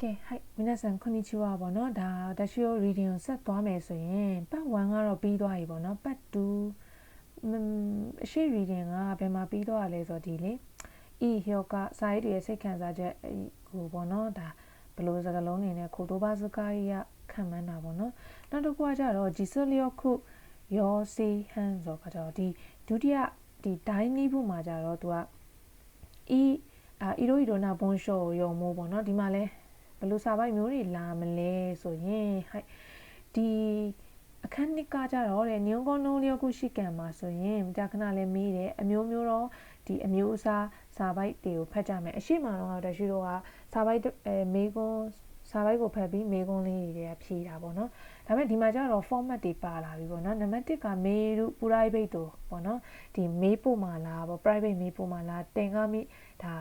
ကဲဟိုက်မနက်ဆန်こんにちはပေါ့နော်ဒါတရှိယို reading ကိုဆက်သွားမယ်ဆိုရင်ပတ်1ကတော့ပြီးသွားပြီပေါ့နော်ပတ်2အရှိ reading ကဘယ်မှာပြီးသွားရလဲဆိုတော့ဒီလေဤဟောကစာရေးတွေရဲ့စိတ်ခံစားချက်ကိုပေါ့နော်ဒါဘလို့စကားလုံးနေနဲ့ခိုတိုဘာစကားရခံမှန်းတာပေါ့နော်နောက်တစ်ခုကကြတော့ဂျီဆိုလျောခုယောစီဟန်ဆိုတော့ကြတော့ဒီဒုတိယဒီဒိုင်းနီးဖို့မှာကြတော့သူကဤအာအီရိုအီရိုနာဘွန်ရှောရောမိုးပေါ့နော်ဒီမှာလဲ ဘယ်လိုစာပိုက်မျိုးတွေလာမလဲဆိုရင်ဟိုက်ဒီအခန်းနှစ်ကကြတော့တဲ့ညုံကောနုံလျောက်ခုရှိကံမှာဆိုရင်ကြာခဏလေးမေးတယ်အမျိုးမျိုးတော့ဒီအမျိုးအစားစာပိုက်တွေကိုဖတ်ကြမယ်အရှိမတော့တရှိတော့ကစာပိုက်အဲမေးခွန်းစာပိုက်ကိုဖတ်ပြီးမေးခွန်းလေးတွေကဖြေတာပေါ့နော်ဒါပေမဲ့ဒီမှာကျတော့ format တွေပါလာပြီပေါ့နော်နံပါတ်1ကမေးတို့ private တို့ပေါ့နော်ဒီမေးပို့မှာလားပေါ့ private မေးပို့မှာလားတင်ကားမိဒါ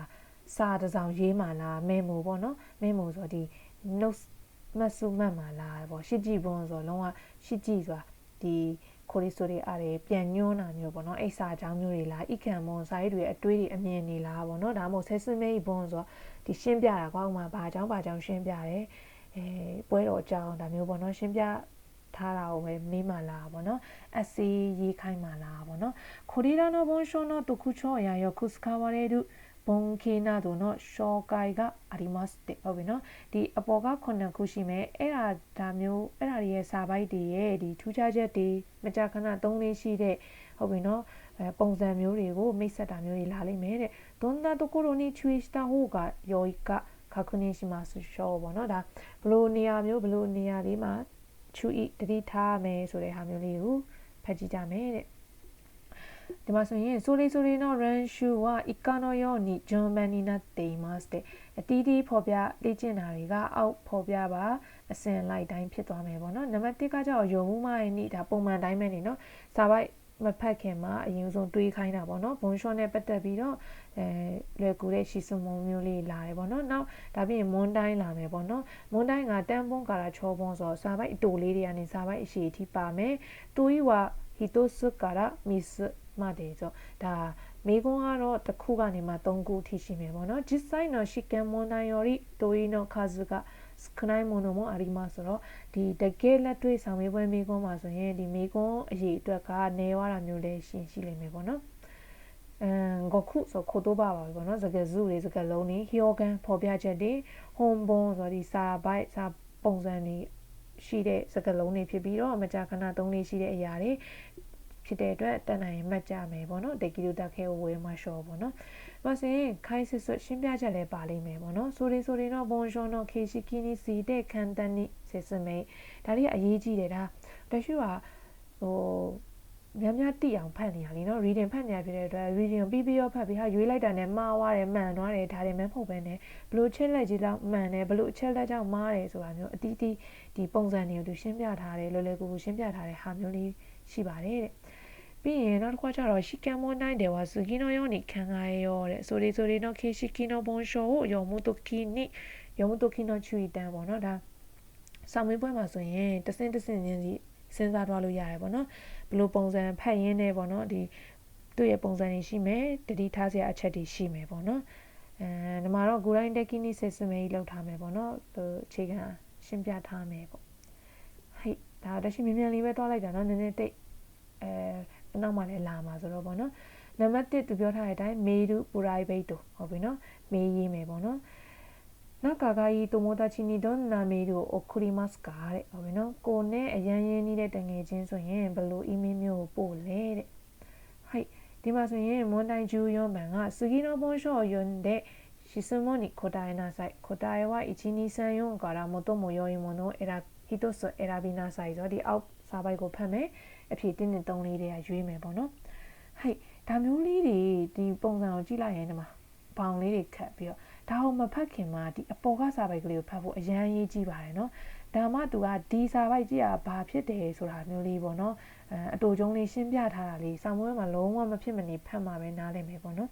စာတစ်စောင်ရေးမှာလား memo ပေါ့နော် memo ဆိုတော့ဒီ notes မဆုမှတ်မှာလားပေါ့ရှစ်ကြည့်ဘုံဆိုတော့လုံးဝရှစ်ကြည့်ဆိုတာဒီခိုရီဆိုတွေအားတွေပြန်ညွှန်းတာမျိုးပေါ့နော်အိစာအကြောင်းမျိုးတွေလားဣခံဘုံစာရေးတွေအတွေးတွေအမြင်တွေလားပေါ့နော်ဒါမှမဟုတ်ဆဲဆွမေးဘုံဆိုတော့ဒီရှင်းပြတာကောင်းမှာဘာအကြောင်းဘာအကြောင်းရှင်းပြတယ်အဲပွဲတော်အကြောင်းဒါမျိုးပေါ့နော်ရှင်းပြထားတာကိုပဲမေးမှလာပါတော့အစီရေးခိုင်းမှလာပါတော့ခိုရီရာနိုဘွန်ရှောနိုတခုချောရာယောခုစကာဝရဲဒု ဘုံခေနာတို့နော်ရှောကိုင်ကအာရီမတ်တဲ့ဟုတ်ပြီနော်ဒီအပေါ်ကခုနှစ်ခုရှိမယ်အဲ့ဒါဒါမျိုးအဲ့ဒါတွေရဲ့စာပိုက်တွေရဲ့ဒီထူးခြားချက်တွေမကြာခဏသုံးလေးရှိတဲ့ဟုတ်ပြီနော်အဲပုံစံမျိုးတွေကိုမိတ်ဆက်တာမျိုးတွေလာလိမ့်မယ်တဲ့どんなところに注意した方が良いか確認しますしょうပေါ့နော်ဒါဘလို့နေရာမျိုးဘလို့နေရာလေးမှာချူဤတတိထားမယ်ဆိုတဲ့ဟာမျိုးလေးကိုဖတ်ကြည့်ကြမယ်တဲ့ ဒီမှာဆိုရင်ဆိုလီဆိုလီနော်ရန်ရှူဝါအီကာနိုယောနီဂျွန်မန်နီနာတေမတ်စ်တဲ့အတီးတီးဖော်ပြလေ့ကျင့်တာတွေကအောက်ဖော်ပြပါအစဉ်လိုက်တိုင်းဖြစ်သွားမယ်ပေါ့နော်နံပါတ်1ကကြောင့်ယုံမှုမရနေဒါပုံမှန်တိုင်းပဲနေနော်စာပိုက်မဖတ်ခင်မှာအရင်ဆုံးတွေးခိုင်းတာပေါ့နော်ဘွန်ရှော့နဲ့ပတ်သက်ပြီးတော့အဲလွယ်ကူတဲ့ရှီဆုံမုံမျိုးလေးလာတယ်ပေါ့နော်နောက်ဒါပြင်မွန်တိုင်းလာမယ်ပေါ့နော်မွန်တိုင်းကတန်ပွန်ကာရာချောပွန်ဆိုစာပိုက်အတူလေးတွေကနေစာပိုက်အရှိအထိပါမယ်တူဤဝါဟီတိုဆုကာရာမီဆ မှတယ်ဆိုဒါမေကွန်းကတော့တစ်ခုကနေမှ3ခုထိရှိမယ်ပေါ့နော်実際の試験問題より問いの数が少ないものもありますဆိုတော့ဒီတကယ်လက်တွေ့ဆောင်မေးပွဲမေကွန်းမှာဆိုရင်ဒီမေကွန်းအရေးအတွက်ကနေဝါတာမျိုးလည်းရှင်းရှိလိမ့်မယ်ပေါ့နော်အမ်ဂခုဆိုခိုတိုးပါပါပဲပေါ့နော်စကားစုတွေစကားလုံးတွေဟီယိုဂန်ဖော်ပြချက်တွေဟွန်ဘွန်ဆိုဒီစာပိုက်စာပုံစံတွေရှိတဲ့စကားလုံးတွေဖြစ်ပြီးတော့မကြာခဏသုံးလေးရှိတဲ့အရာတွေ ဖြစ်တဲ့အတွက်တန်နိုင်မှတ်ကြမယ်ပေါ့နော်တေကီလိုတက်ခဲကိုဝေမှာရှော့ပေါ့နော်။ဘာစင်ခိုင်စစ်ဆွရှင်းပြချက်လည်းပါလိမ့်မယ်ပေါ့နော်။ဆိုရင်ဆိုရင်တော့ဘွန်ရှွန်တော့ခေရှိကီနီစီတဲ့ခန်တန်နီစစ်စမေးဒါတွေကအရေးကြီးတယ်ဒါတရှိကဟိုများများတိအောင်ဖတ်နေရလीเนาะ reading ဖတ်နေရဖြစ်တဲ့အတွက် reading ပြီးပြီးရောဖတ်ပြီးဟာရွေးလိုက်တာနဲ့မှားသွားတယ်မှန်သွားတယ်ဒါတွေမှမဟုတ်ပဲねဘလို့ချက်လက်ကြီးလောက်မှန်တယ်ဘလို့ချက်လက်ကြောင့်မှားတယ်ဆိုတာမျိုးအတီးတီးဒီပုံစံတွေကိုသူရှင်းပြထားတယ်လွယ်လွယ်ကူကူရှင်းပြထားတဲ့ဟာမျိုးလေးရှိပါတယ်တဲ့ ပြီးရင်နောက်တစ်ခါကျတော့ရှီကမ်မွန်နိုင်တယ်ဝါဆူကီနိုယောနိခံငါရောတဲ့ဆိုရီဆိုရီနော်ခေရှီကီနိုဘွန်ရှောကိုယောမူတိုကီနိယောမူတိုကီနိုချူတန်ပေါ့နော်ဒါဆောင်မွေးပွဲမှာဆိုရင်တဆင့်တဆင့်ချင်းစီစဉ်းစားသွားလို့ရတယ်ပေါ့နော်ဘလို့ပုံစံဖတ်ရင်းနဲ့ပေါ့နော်ဒီသူ့ရဲ့ပုံစံတွေရှိမယ်တတိထားစရာအချက်တွေရှိမယ်ပေါ့နော်အဲဒီမှာတော့ဂူရိုင်းတက်ကီနီစစ်စမဲကြီးလောက်ထားမယ်ပေါ့နော်ဟိုအခြေခံရှင်းပြထားမယ်ပေါ့ဟိတ်ဒါတရှိမြန်မြန်လေးပဲတွားလိုက်တာเนาะနည်းနည်းတိတ်အဲ အနောက်မှာလည်းလာမှာဆိုတော့ဗောနော်နံပါတ်1သူပြောထားတဲ့အတိုင်းမေဒူပူရိုင်ဘိတ်တိုဟုတ်ပြီနော်မေးရေးမယ်ဗောနော်中がいい友達にどんなメールを送りますかတဲ့ဟုတ်ပြီနော်ကိုနဲ့အရန်ရင်းနှီးတဲ့တငယ်ချင်းဆိုရင်ဘယ်လို email မျိုးကိုပို့လဲတဲ့はいဒီမှာဆိုရင်問題14番が次の文章を読んで質問に答えなさい答えは1234から最も良いものを選一つ選びなさいဆိုတော့ဒီအောက်စာပိုက်ကိုဖတ်မယ် အဖြေ1 2 3 4တွေကရွေးမယ်ပေါ့နော်ဟဲ့ဒါမျိုးလေးတွေဒီပုံစံကိုကြည့်လိုက်ရင်ဒီမှာဘောင်လေးတွေခတ်ပြီးတော့ဒါအောင်မဖတ်ခင်မှာဒီအပေါ်ကစာပိုက်ကလေးကိုဖတ်ဖို့အရန်ရေးကြည့်ပါတယ်နော်ဒါမှသူကဒီစာပိုက်ကြည့်ရဘာဖြစ်တယ်ဆိုတာမျိုးလေးပေါ့နော်အဲအတူကျုံလေးရှင်းပြထားတာလေးစာမွေးမှာလုံးဝမဖြစ်မနေဖတ်မှာပဲနားလည်မယ်ပေါ့နော်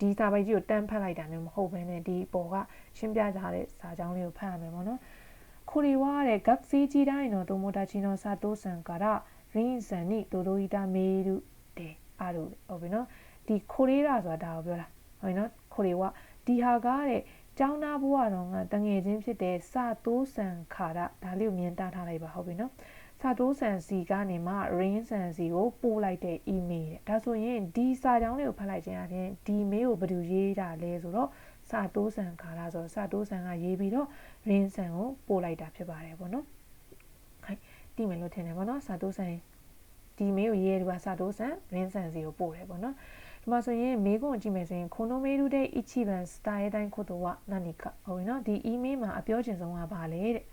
ဒီစာပိုက်ကြီးကိုတန်းဖတ်လိုက်တာမျိုးမဟုတ်ဘဲနဲ့ဒီပေါ်ကရှင်းပြထားတဲ့စာကြောင်းလေးကိုဖတ်ရမယ်ပေါ့နော်ခိုရီဝါတဲ့ဂက်ဆီကြီးတိုင်းတော့တိုမိုတာချီနိုစာတိုးဆန်ကာရာ င်းစံနိတိုတိုဟီတာမေရုတဲ့အားလို့ဟုတ်ပြီနော်ဒီခိုရီရာဆိုတာဒါကိုပြောတာဟုတ်ပြီနော်ခိုရီဝဒီဟာကတဲ့ဒကျောင်းသားဘဝတော့ငါတငယ်ချင်းဖြစ်တဲ့စတိုးဆန်ခါရဒါလေးကိုမြင်တထားလိုက်ပါဟုတ်ပြီနော်စတိုးဆန်စီကနေမှ rain ဆန်စီကိုပို့လိုက်တဲ့ email တဲ့ဒါဆိုရင်ဒီစာကြောင်းလေးကိုဖတ်လိုက်ခြင်းအပြင်ဒီ mail ကိုဘယ်သူရေးတာလဲဆိုတော့စတိုးဆန်ခါရဆိုတော့စတိုးဆန်ကရေးပြီးတော့ rain ဆန်ကိုပို့လိုက်တာဖြစ်ပါတယ်ပေါ့နော် ဟဲ့တိမယ်လို့ထင်တယ်ပေါ့နော်စတိုးဆန်ဒီ mail ကိုရေးရတဲ့ကစတိုးဆန် rain ဆန်စီကိုပို့တယ်ပေါ့နော်ဒီမှာဆိုရင်မေးခွန်းကြည့်မယ်ဆိုရင်ခုနိုမေရူတဲ့ ichiban style တိုင်းခုတော့နာနီကဟုတ်ပြီနော်ဒီ email မှာအပြောချင်ဆုံးကဘာလဲတဲ့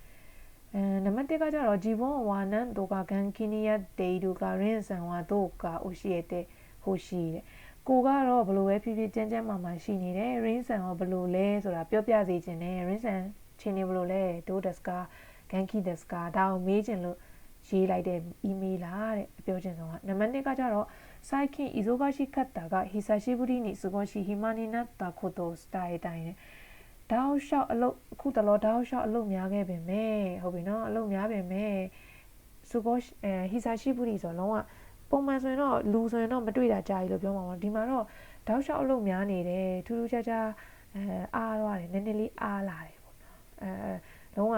အဲနံပါတ်1ကကြတော့ဂျီဘွန်ဝါနန်ဒိုကာကန်ကီနီယတ်ဒေဒူကာရင်ဆန်ဝါဒိုကာအိုရှိရတဲ့ဟိုရှိတဲ့ကိုကတော့ဘလို့ပဲဖြစ်ဖြစ်ကြမ်းကြမ်းမာမာရှိနေတယ်ရင်းဆန်ရောဘလို့လဲဆိုတာပြောပြစေချင်တယ်ရင်းဆန်ချင်းနေဘလို့လဲဒိုဒက်စကာဂန်ကီဒက်စကာဒါကိုမေးချင်လို့ ရေးလိုက်တဲ့ email လားတဲ့အပြောချင်ဆုံးကနံပါတ်2ကကြတော့最近忙しかったが久しぶりに過ごし暇になったことを伝えたいねတောက်လျှောက်အလုပ်အခုတလောတောက်လျှောက်အလုပ်များခဲ့ပင်မဲ့ဟုတ်ပြီနော်အလုပ်များပင်မဲ့စုကောအဲဟီစာရှိပူရီဆိုတော့လုံးဝပုံမှန်ဆိုရင်တော့လူဆိုရင်တော့မတွေ့တာကြာပြီလို့ပြောမှာပါဒီမှာတော့တောက်လျှောက်အလုပ်များနေတယ်ထူးထူးခြားခြားအဲအားသွားတယ်နည်းနည်းလေးအားလာတယ်ပေါ့နော်အဲလုံးဝ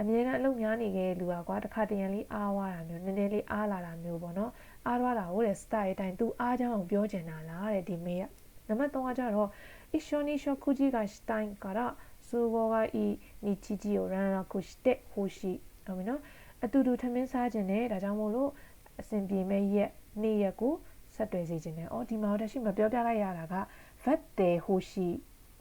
အမြဲတမ်းအလုပ်များနေခဲ့တဲ့လူကကွာတစ်ခါတရံလေးအားဝါတာမျိုးနည်းနည်းလေးအားလာတာမျိုးပေါ့နော်အားသွားတာဟုတ်တယ်စတိုင်အတိုင်း तू အားချောင်းအောင်ပြောချင်တာလားတဲ့ဒီမေကနံပါတ်3ကကြတော့ ishoni shokuji ga shitain kara subo ga i nichiji o ranraku shite hoshi ဟုတ်ပြီနော်အတူတူထမင်းစားခြင်းနဲ့ဒါကြောင့်မို့လို့အစဉ်ပြေမဲ့ရက်နေ့ရက်ကိုဆက်တွယ်စေခြင်းနဲ့အော်ဒီမှာတော့ရှိမပြောပြလိုက်ရတာက vat de hoshi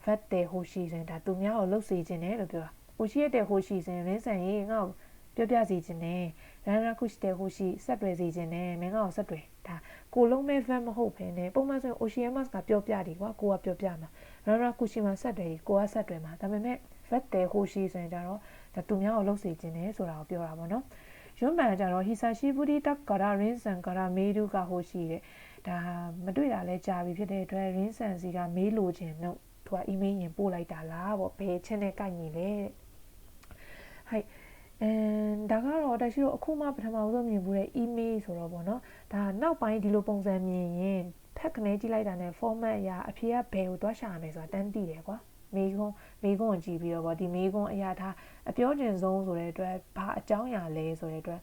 vat de hoshi ဆိုတာသူများကိုလှုပ်စေခြင်းနဲ့လို့ပြောတာ hoshi ရဲ့ hoshi ဆိုရင်ရင်းဆန်ရေးငါ့ကိုပြောပြစီခြင်းနဲ့ရန်ရာခုရှိတဲ့ဟိုရှိဆက်တွယ်စီခြင်းနဲ့မင်းကတော့ဆက်တွယ်ဒါကိုလုံးမဲ့ van မဟုတ်ဘဲနဲ့ပုံမှန်ဆိုရင် Oceanus ကပြောပြတယ်ကွာကိုကပြောပြမှာရန်ရာခုရှိမှာဆက်တွယ်ကိုကဆက်တွယ်မှာဒါပေမဲ့ vet တဲ့ဟိုရှိဆိုရင်ကြတော့ဒါသူများကိုလှုပ်စီခြင်းနဲ့ဆိုတာကိုပြောတာပေါ့နော်ရွံ့ပန်ကြတော့ဟီဆာရှိဘူဒီတက်ကာရာရင်းဆန်ကာရာမေဒူကဟိုရှိတဲ့ဒါမတွေ့တာလဲကြာပြီဖြစ်တဲ့အတွက်ရင်းဆန်စီကမေးလိုခြင်းတော့သူကအီးမေးလ်ရင်ပို့လိုက်တာလားပေါ့ဘယ်ချင်းနဲ့ကိုက်ညီလဲ ဟိုက်အဲဒါကတော့တက်ရှိတော့အခုမှပထမဆုံးမြင်ဘူးတဲ့ email ဆိုတော့ဗောနော်ဒါနောက်ပိုင်းဒီလိုပုံစံမြင်ရင်ဖက်ကနေကြည့်လိုက်တာနဲ့ format အရာအဖြေကဘယ်ကိုသွားရှာရမယ်ဆိုတာတန်းသိတယ်ကွာမေကွန်းမေကွန်းကိုကြည့်ပြီးတော့ဗောဒီမေကွန်းအရာဒါအပြောကျင်ဆုံးဆိုတဲ့အတွက်ဘာအကြောင်းအရာလဲဆိုတဲ့အတွက်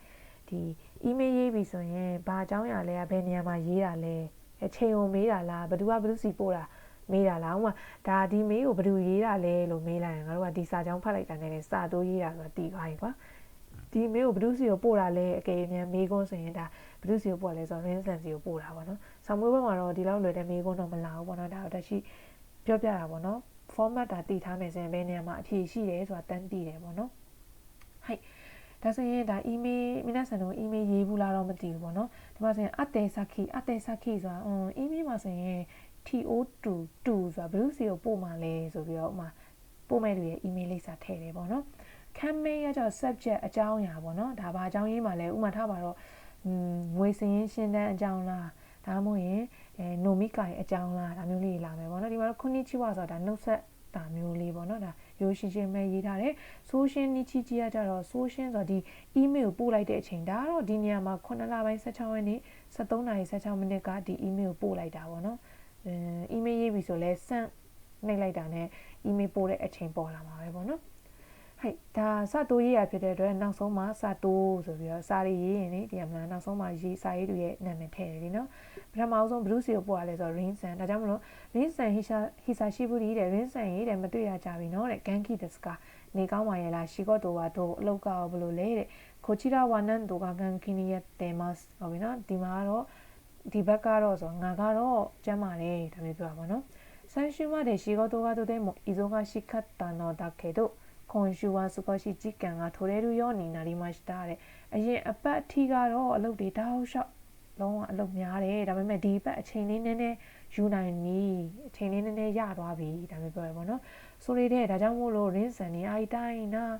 ဒီ email ရေးပြီဆိုရင်ဘာအကြောင်းအရာလဲကဘယ်နေရာမှာရေးတာလဲအချိန်ကိုမေးတာလားဘယ်သူကဘယ်သူစီပို့တာ မေးတာလားဥမာဒါဒီမေးကိုဘယ်သူရေးတာလဲလို့မေးလိုက်ရင်ငါတို့ကဒီစာကြောင်းဖတ်လိုက်တာနဲ့စာတိုးရေးတာဆိုတာတည်သွားပြီကွာဒီမေးကိုဘယ်သူစီကိုပို့တာလဲအကယ်၍မေးခွန်းဆိုရင်ဒါဘယ်သူစီကိုပို့ရလဲဆိုတော့ rin san စီကိုပို့တာပေါ့နော်ဆောင်းမွေးဘက်မှာတော့ဒီလောက်လွယ်တဲ့မေးခွန်းတော့မလာဘူးပေါ့နော်ဒါတော့တရှိပြောပြတာပေါ့နော် format ဒါတည်ထားမယ်ဆိုရင်ဘယ်နေရာမှာအဖြေရှိတယ်ဆိုတာတန်းတည်တယ်ပေါ့နော်ဟိုက်ဒါဆိုရင်ဒါ email မိနဆန်တို့ email ရေးဘူးလားတော့မသိဘူးပေါ့နော်ဒီမှာဆိုရင်အတဲစခိအတဲစခိဆိုတာအင်း email မှာဆိုရင် TO2 2ဆိုတာဘယ်လိုစီကိုပို့မှလဲဆိုပြီးတော့ဥမာပို့မဲ့လူရဲ့ email လိပ်စာထည့်တယ်ပေါ့နော် campaign ရကြ subject အကြောင်းအရာပေါ့နော်ဒါဘာအကြောင်းရင်းမှလဲဥမာထားပါတော့ငွေစင်းရင်ရှင်းတန်းအကြောင်းလားဒါမှမဟုတ်ရင်အဲနိုမီကိုင်အကြောင်းလားဒါမျိုးလေးလာမယ်ပေါ့နော်ဒီမှာတော့ခုနှစ်ချီဝါဆိုတာဒါနှုတ်ဆက်တာမျိုးလေးပေါ့နော်ဒါရိုးရှင်းရှင်းပဲရေးထားတယ်ဆိုရှင်းနီချီချီကကြတော့ဆိုရှင်းဆိုတော့ဒီ email ပို့လိုက်တဲ့အချိန်ဒါတော့ဒီနေရာမှာ9လပိုင်း16ရက်နေ့73နာရီ16မိနစ်ကဒီ email ပို့လိုက်တာပေါ့နော် အဲ email ရေးပြီဆိုလဲစန့်နှိပ်လိုက်တာနဲ့ email ပို့တဲ့အချိန်ပေါ်လာမှာပဲပေါ့နော်ဟဲ့ဒါစတိုးရေးရဖြစ်တဲ့အတွက်နောက်ဆုံးမှာစတိုးဆိုပြီးတော့စာရေးရေးရင်လေဒီမှာနောက်ဆုံးမှာရေးစာရေးတွေရဲ့နာမည်ထည့်တယ်ဒီနော်ပထမဆုံးဘလူးစီကိုပို့ရလဲဆိုတော့ rin san ဒါကြောင့်မလို့ rin san hisha hisashi buri တဲ့ rin san ရေးတယ်မတွေ့ရကြပြီနော်တဲ့ ganki desu ka နေကောင်းပါရဲ့လားရှိကော့တိုဝါတို့အလောက်ကဘလို့လဲတဲ့ကိုချီရာဝါနန်တို့က ganki ni ya temas ဟုတ်ပြီနော်ဒီမှာကတော့ ဒီဘက်ကတော့ဆိုငါကတော့ကျမ်းပါတယ်ဒါမျိုးပြောတာပေါ့နော်最終まで仕事がとても忙しかったのだけど今週は少し時間が取れるようになりましたတဲ့အရင်အပတ်အထိကတော့အလုပ်တွေတောက်လျှောက်လုံးဝအလုပ်များတယ်ဒါပေမဲ့ဒီပတ်အချိန်လေးနည်းနည်းယူနိုင်ပြီအချိန်လေးနည်းနည်းရသွားပြီဒါမျိုးပြောရပါတော့ဆိုရတဲ့ဒါကြောင့်မို့လို့ rin san に会いたいな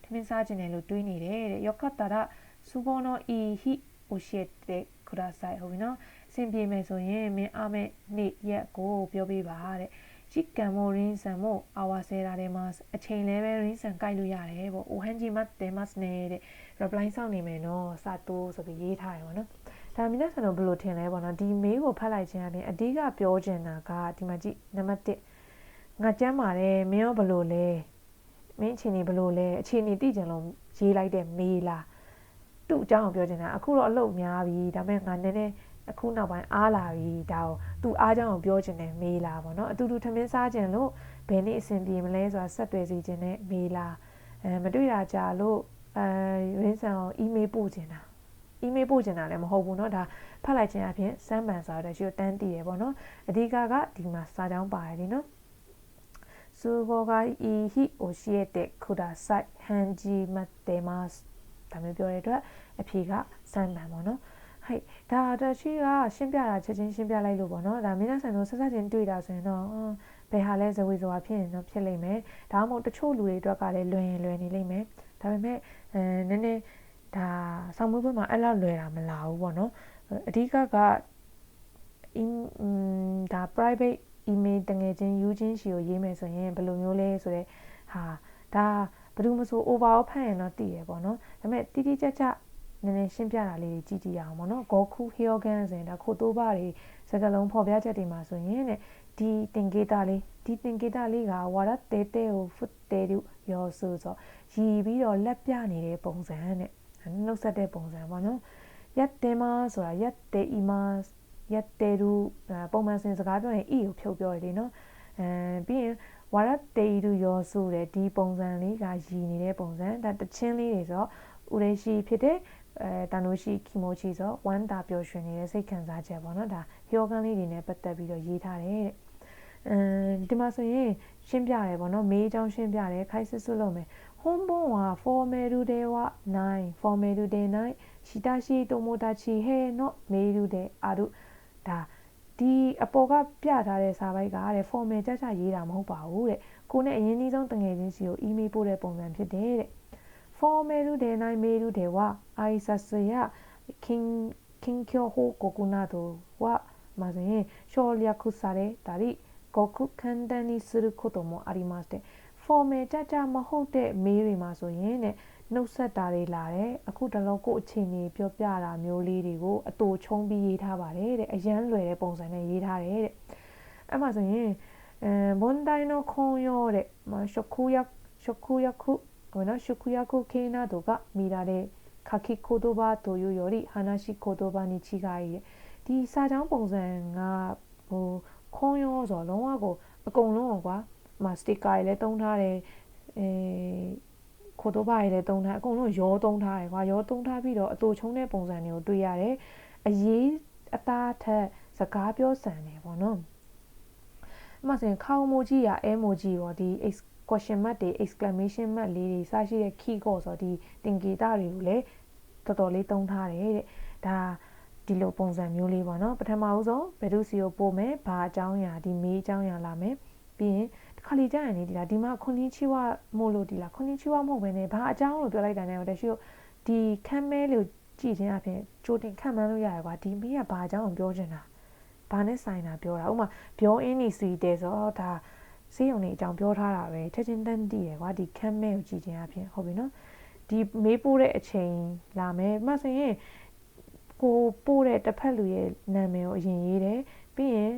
မင်းစားခြင်းတယ်လို့တွေးနေတယ်တဲ့ယောကတာရစူဘောနောဤဟိအိုရှေတဲ့ခုဒါဆိုင်ဟုတ်ပြီနော်အဆင်ပြေမယ်ဆိုရင်မင်းအမဲ့နေ့ရက်ကိုပြောပြပါတဲ့ချစ်ကံမိုရင်းဆန်မို့အဝါဆဲတာတွေမှာအချိန်လဲပဲရင်းဆန်ကြိုက်လို့ရတယ်ပေါ့။အိုဟန်ဂျီမတ်တဲမတ်နဲ့တဲ့ reply စောင့်နေမယ်နော်။စတိုးဆိုပြီးရေးထားတယ်ပေါ့နော်။ဒါမင်းဆန်တို့ဘယ်လိုထင်လဲပေါ့နော်။ဒီမေးကိုဖတ်လိုက်ခြင်းအပြင်အဓိကပြောချင်တာကဒီမှာကြည့်နံပါတ်1ငါကြမ်းပါတယ်မင်းရောဘယ်လိုလဲ။ မင်းအချိန်နေဘယ်လိုလဲအချိန်နေသိကြလို့ရေးလိုက်တဲ့မေးလားသူ့အကြောင်းကိုပြောချင်တာအခုတော့အလုပ်များပြီဒါပေမဲ့ငါနည်းနည်းအခုနောက်ပိုင်းအားလာပြီဒါကိုသူအားကြောင့်ပြောချင်တယ်မေးလာပေါ့နော်အတူတူထမင်းစားခြင်းလို့ဘယ်နေ့အဆင်ပြေမလဲဆိုတာဆက်သွယ်စီခြင်းနဲ့မေးလာအဲမတွေ့တာကြာလို့အဲရင်းဆန်ကိုအီးမေးပို့ချင်တာအီးမေးပို့ချင်တာလည်းမဟုတ်ဘူးเนาะဒါဖတ်လိုက်ခြင်းအပြင်စမ်းပန်ဆိုတော့ရှိတန်းတည်ရပေါ့နော်အဓိကကဒီမှာစာကြောင်းပါတယ်လीเ 通報がいい日教えてください。返事待ってます。ဒါမျိုးပြောတဲ့အတွက်အဖြေကစမ်းတန်ပေါ့နော်။ဟဲ့ဒါတချီကရှင်းပြတာချက်ချင်းရှင်းပြလိုက်လို့ပေါ့နော်။ဒါမင်းသားဆိုင်တို့ဆက်ဆက်ချင်းတွေ့တာဆိုရင်တော့ဘယ်ဟာလဲဇဝေဇဝါဖြစ်ရင်တော့ဖြစ်လိမ့်မယ်။ဒါမှမဟုတ်တချို့လူတွေအတွက်ကလည်းလွယ်ရင်လွယ်နေလိမ့်မယ်။ဒါပေမဲ့အဲနည်းနည်းဒါဆောင်းမွေးဘက်မှာအဲ့လောက်လွယ်တာမလာဘူးပေါ့နော်။အဓိကက in ဒါ private email တငယ်ချင်းယူချင်းရှီကိုရေးမယ်ဆိုရင်ဘယ်လိုမျိုးလဲဆိုတော့ဟာဒါဘယ်သူမဆို over ဖတ်ရင်တော့တည်ရပေါ့နော်ဒါပေမဲ့တိတိကျကျနည်းနည်းရှင်းပြတာလေးကြည့်ကြည့်ရအောင်ပေါ့နော် Goku Hyogen ဆိုရင်ဒါခိုတိုးပါတွေစကလုံးဖော်ပြချက်တွေမှာဆိုရင်တဲ့ဒီတင်ကေတာလေးဒီတင်ကေတာလေးကဝါရတဲတဲကိုဖုတ်တဲတို့ရောဆိုဆိုရီပြီးတော့လက်ပြနေတဲ့ပုံစံတဲ့နှုတ်ဆက်တဲ့ပုံစံပေါ့နော်ရက်တဲမဆိုတာရက်တဲအီမ ရက်တဲရူပုံမှန်စဉ်စကားပြောရင် e ကိုဖြုတ်ပြောရလေနော်အဲပြီးရင်ဝါရတေတူရောဆိုတဲ့ဒီပုံစံလေးကရည်နေတဲ့ပုံစံဒါတချင်းလေးတွေဆိုဥရေရှိဖြစ်တဲ့အဲတန်လို့ရှိခီမိုချီဆိုဝမ်းတာပျော်ရွှင်နေတဲ့စိတ်ခံစားချက်ပေါ့နော်ဒါဟျောကန်းလေးတွေနဲ့ပတ်သက်ပြီးတော့ရေးထားတယ်တဲ့အဲဒီမှာဆိုရင်ရှင်းပြတယ်ပေါ့နော်မေးအကြောင်းရှင်းပြတယ်ခိုက်ဆစ်ဆွလုပ်မယ်ဟွန်ဘွန်ဝါဖော်မဲရူဒေဝ9ဖော်မဲရူဒေ9ရှိတာရှိတိုမိုတာချီဟဲနော်မေးရူဒေအာရု ဒါဒီအပေါ်ကပြထားတဲ့စာပိုက်ကတဲ့ formal ကြကြရေးတာမဟုတ်ပါဘူးတဲ့ကိုနဲ့အရင်ကြီးဆုံးတငယ်ချင်းစီကို email ပို့တဲ့ပုံစံဖြစ်တယ်တဲ့ formal でないメールでは挨拶や近近況報告などはまずに省略されたりごく簡単にすることもありまして formal ကြကြမဟုတ်တဲ့ mail တွေမှာဆိုရင်တဲ့ နှုတ်ဆက်တာတွေလာတယ်အခုတလောကိုအခြေအနေပြောပြတာမျိုးလေးတွေကိုအတူချုံးပြီးရေးထားပါတယ်တဲ့အရန်လွယ်တဲ့ပုံစံနဲ့ရေးထားတယ်တဲ့အဲ့မှာဆိုရင်အဲဘွန်ဒိုင်နိုခွန်ယောတဲ့မရှခုယရှခုယခုဘောနရှခုယခုခေနာတို့ကမိလာတဲ့ခခိခိုတိုဘာတို့ယိုယိုရီဟာနာရှိခိုတိုဘာနီချိကာရဲ့ဒီစာချောင်းပုံစံကဟိုခွန်ယောဆိုတော့လုံးဝကိုအကုန်လုံးကွာမစတစ်ကာတွေလည်းတုံးထားတယ်အဲ ခိုတိုဘာတွေလည်းတုံးထားအကုန်လုံးရောတုံးထားတယ်ကွာရောတုံးထားပြီးတော့အတူချုံတဲ့ပုံစံတွေကိုတွေ့ရတယ်အရေးအသားထက်စကားပြောစံတယ်ပေါ့နော်အမှဆိုရင်ခေါင်းမိုကြီးရအဲမိုကြီးရောဒီ question mark တွေ exclamation mark လေးတွေစရှိတဲ့ key code ဆိုတော့ဒီသင်္ကေတတွေကိုလည်းတော်တော်လေးသုံးထားတယ်တဲ့ဒါဒီလိုပုံစံမျိုးလေးပေါ့နော်ပထမဦးဆုံးဘယ်သူစီကိုပို့မယ်ဘာအကြောင်းအရာဒီမေးအကြောင်းအရာလာမယ်ပြီးရင်တစ် ခါလေကြာရင်ဒီလားဒီမှာခွန်ချင်းချီဝမို့လို့ဒီလားခွန်ချင်းချီဝမဟုတ်ဘဲနဲ့ဘာအကြောင်းလို့ပြောလိုက်တာနဲ့တရှိတို့ဒီခမ်းမဲလေးကိုကြည့်ခြင်းအပြင်ကြိုတင်ခံမှန်းလို့ရတယ်ကွာဒီမေးကဘာအကြောင်းကိုပြောချင်တာဘာနဲ့ဆိုင်တာပြောတာဥမာပြောအင်းနေစီတယ်ဆိုတော့ဒါဆေးရုံနေအကြောင်းပြောထားတာပဲချက်ချင်းတန်းတည်ရကွာဒီခမ်းမဲကိုကြည့်ခြင်းအပြင်ဟုတ်ပြီနော်ဒီမေးပို့တဲ့အချိန်လာမယ်မှဆိုရင်ကိုပို့တဲ့တစ်ဖက်လူရဲ့နာမည်ကိုအရင်ရေးတယ်ပြီးရင်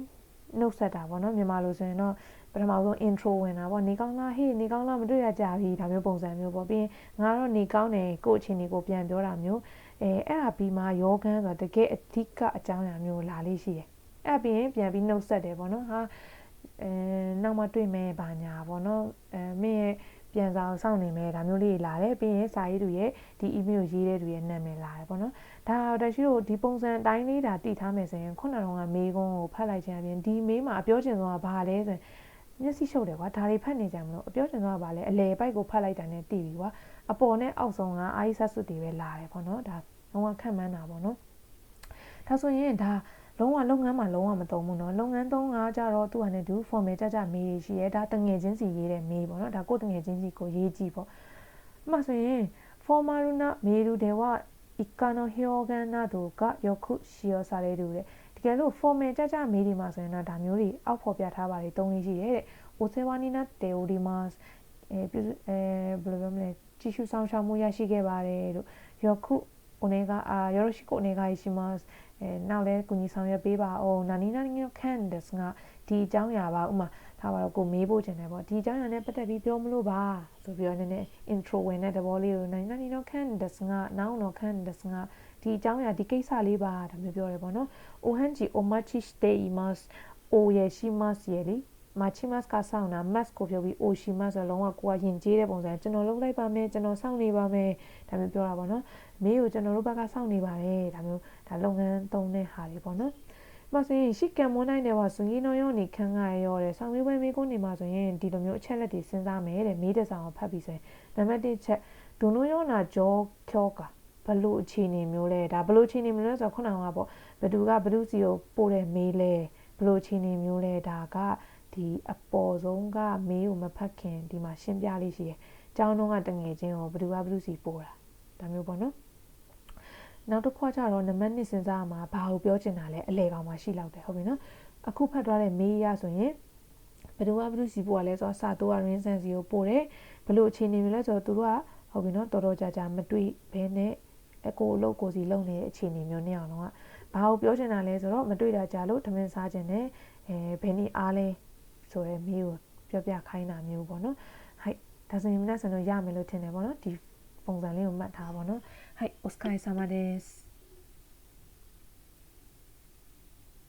နှုတ်ဆက်တာပေါ့နော်မြန်မာလိုဆိုရင်တော့ ပထမဆုံး intro ဝင်တာပေါ့နေကောင်းလားဟေးနေကောင်းလားမတွေ့ရကြပြီဒါမျိုးပုံစံမျိုးပေါ့ပြီးရင်ငါတော့နေကောင်းတယ်ကို့အချင်းတွေကိုပြန်ပြောတာမျိုးအဲအဲ့ဒါပြီးမှယောဂန်းဆိုတော့တကယ်အဓိကအကြောင်းအရာမျိုးလာလေးရှိတယ်အဲ့ပြီးရင်ပြန်ပြီးနှုတ်ဆက်တယ်ပေါ့နော်ဟာအဲနောက်မှတွေ့မယ်ဘာညာပေါ့နော်အဲမင်းရဲ့ပြန်ဆောင်စောင့်နေမယ်ဒါမျိုးလေးလာတယ်ပြီးရင်စာရေးသူရဲ့ဒီ email ကိုရေးတဲ့သူရဲ့နာမည်လာတယ်ပေါ့နော်ဒါတရှိတို့ဒီပုံစံအတိုင်းလေးဒါတည်ထားမယ်ဆိုရင်ခုနကတော့မေးခွန်းကိုဖတ်လိုက်ခြင်းအပြင်ဒီမေးမှာအပြောချင်ဆုံးကဘာလဲဆိုရင် မျက်စိရှုပ်တယ်ကွာဒါတွေဖတ်နေကြမလို့အပြောချင်တော့ပါလဲအလေပိုက်ကိုဖတ်လိုက်တာနဲ့တည်ပြီကွာအပေါ်နဲ့အောက်ဆုံးကအာရိဆတ်စွတ်တွေပဲလာတယ်ပေါ့နော်ဒါလုံးဝခံမှန်းတာပေါ့နော်ဒါဆိုရင်ဒါလုံးဝလုပ်ငန်းမှာလုံးဝမတုံဘူးเนาะလုပ်ငန်းသုံးကကြတော့သူ့ဟာနဲ့သူ formal ကြကြမေးရှိရဲဒါတငယ်ချင်းစီရေးတဲ့မေးပေါ့เนาะဒါကိုတငယ်ချင်းစီကိုရေးကြည့်ပေါ့ဥပမာဆိုရင် formal နာမေးလူတွေဝ ikano hyogana တို့က yoku shio sare တို့တဲ့ ကယ်လို့ formal ကြကြမေးဒီမှာဆိုရင်တော့ဒါမျိုးတွေအောက်ဖော်ပြထားပါတယ်သုံးလေးရှိတယ်တဲ့ Osevania Theodimas အဲဘယ်လိုပြောမလဲကြည့်ရှုဆောင်ရှားမှုရရှိခဲ့ပါတယ်လို့ယောခုအနေကအာယောရရှိကိုအနေကရှိမှာအဲနောက်လဲကုညီဆောင်ရွက်ပေးပါအောင်နာနီနာနီခန်ဒက်စ်ကဒီအကြောင်းအရာပါဥမာထားပါတော့ကိုမေးဖို့ချင်တယ်ပေါ့ဒီအကြောင်းအရာနဲ့ပတ်သက်ပြီးပြောမလို့ပါဆိုပြီးတော့နည်းနည်း intro ဝင်တဲ့သဘောလေးကိုနာနီနာနီခန်ဒက်စ်ကနောက်တော့ခန်ဒက်စ်က ဒီအကြောင်းအရာဒီကိစ္စလေးပါဒါမျိုးပြောတယ်ပေါ့နော် ohanji omachi stay imasu o yashimasu ရေလေမာချီမတ်ကဆောင်းတာမတ်ကိုပြောပြီးအိုရှီမတ်ဆိုတော့လုံးဝကိုကယဉ်ကျေးတဲ့ပုံစံကျွန်တော်လုံးလိုက်ပါမယ်ကျွန်တော်စောင့်နေပါမယ်ဒါမျိုးပြောတာပေါ့နော်မေးကိုကျွန်တော်တို့ဘက်ကစောင့်နေပါတယ်ဒါမျိုးဒါလုပ်ငန်းသုံးတဲ့ဟာတွေပေါ့နော်မဆိုရင်ရှီကံမွန်နိုင်တယ်ပါဆိုရင်တော့ရောနေခန်းကရောတယ်ဆောင်ရွက်ပွဲမေးခွန်းနေမှာဆိုရင်ဒီလိုမျိုးအချက်လက်တွေစဉ်းစားမယ်တဲ့မေးတဲ့ဆောင်ကိုဖတ်ပြီးဆိုရင်နံပါတ်1ချက်ဒုံလုံးရောနာဂျောကျော်ကာ ဘလို့အခြေအနေမျိုးလဲဒါဘလို့အခြေအနေမျိုးလဲဆိုတော့ခုနကပေါ့ဘသူကဘသူစီကိုပို့တဲ့မေးလဲဘလို့အခြေအနေမျိုးလဲဒါကဒီအပေါ်ဆုံးကမေးကိုမဖတ်ခင်ဒီမှာရှင်းပြလေးရှိရယ်။ကျောင်းတုန်းကတငယ်ချင်းကိုဘသူကဘသူစီပို့တာဒါမျိုးပေါ့နော်။နောက်တစ်ခွကျတော့နံပါတ်1စဉ်းစားမှာဘာကိုပြောချင်တာလဲအလေကောင်မှာရှိလောက်တယ်ဟုတ်ပြီနော်။အခုဖတ်သွားတဲ့မေးရဆိုရင်ဘယ်သူကဘယ်သူစီပို့ရလဲဆိုတော့စာတိုးက rin ဆန်စီကိုပို့တယ်ဘလို့အခြေအနေမျိုးလဲဆိုတော့သူတို့ကဟုတ်ပြီနော်တော်တော်ကြာကြာမတွေ့ဘဲနဲ့ အကိုအလုပ်ကိုစီလုပ်နေတဲ့အခြေအနေမျိုးနဲ့အောင်တော့ဘာကိုပြောချင်တာလဲဆိုတော့မတွေ့တာကြလို့ထမင်းစားခြင်းနဲ့အဲဘယ်နည်းအားလဲဆိုရဲမေးကိုပြောပြခိုင်းတာမျိုးပေါ့နော်ဟိုက်ဒါဆိုရင်မနက်စံတော့ရမယ်လို့ထင်တယ်ပေါ့နော်ဒီပုံစံလေးကိုမှတ်ထားပါတော့ဟိုက် Oscar Sama です